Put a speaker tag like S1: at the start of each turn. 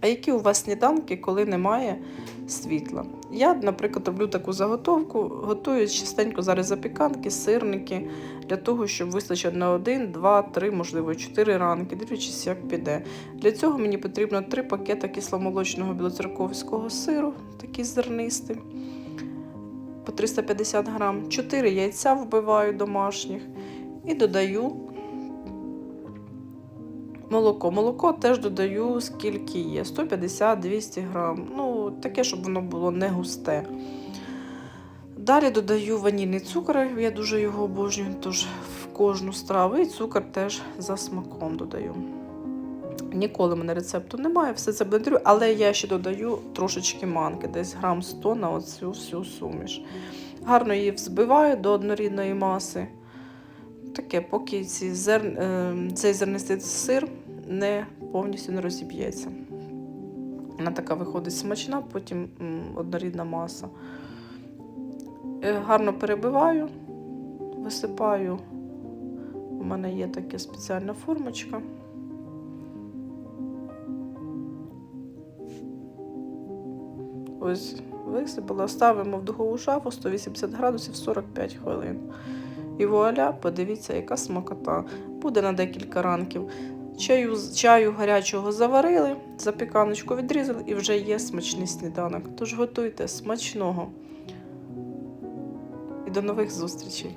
S1: А які у вас сніданки, коли немає світла? Я, наприклад, роблю таку заготовку, готую частенько зараз запіканки, сирники для того, щоб вистачило на один, два, три, можливо, чотири ранки, дивлячись, як піде. Для цього мені потрібно три пакети кисломолочного білоцерковського сиру, такий зернистий, по 350 грам, 4 яйця вбиваю домашніх і додаю молоко. Молоко теж додаю скільки є: 150-200 грам. Ну, таке, щоб воно було не густе. Далі додаю ванільний цукор, я дуже його обожнюю, тож в кожну страву і цукор теж за смаком додаю. Ніколи в мене рецепту немає, все це блендерю, але я ще додаю трошечки манки, десь грам 100 на оцю всю суміш. Гарно її взбиваю до однорідної маси. Таке, поки ці зер... е, цей зернистий сир не повністю не розіб'ється. Вона така виходить смачна, потім однорідна маса. Е, Гарно перебиваю, висипаю. У мене є така спеціальна формочка. Ось висипала, ставимо в духову шафу 180 градусів 45 хвилин. І вуаля, подивіться, яка смакота. Буде на декілька ранків. Чаю, чаю гарячого заварили, запіканочку відрізали і вже є смачний сніданок. Тож готуйте смачного. І до нових зустрічей!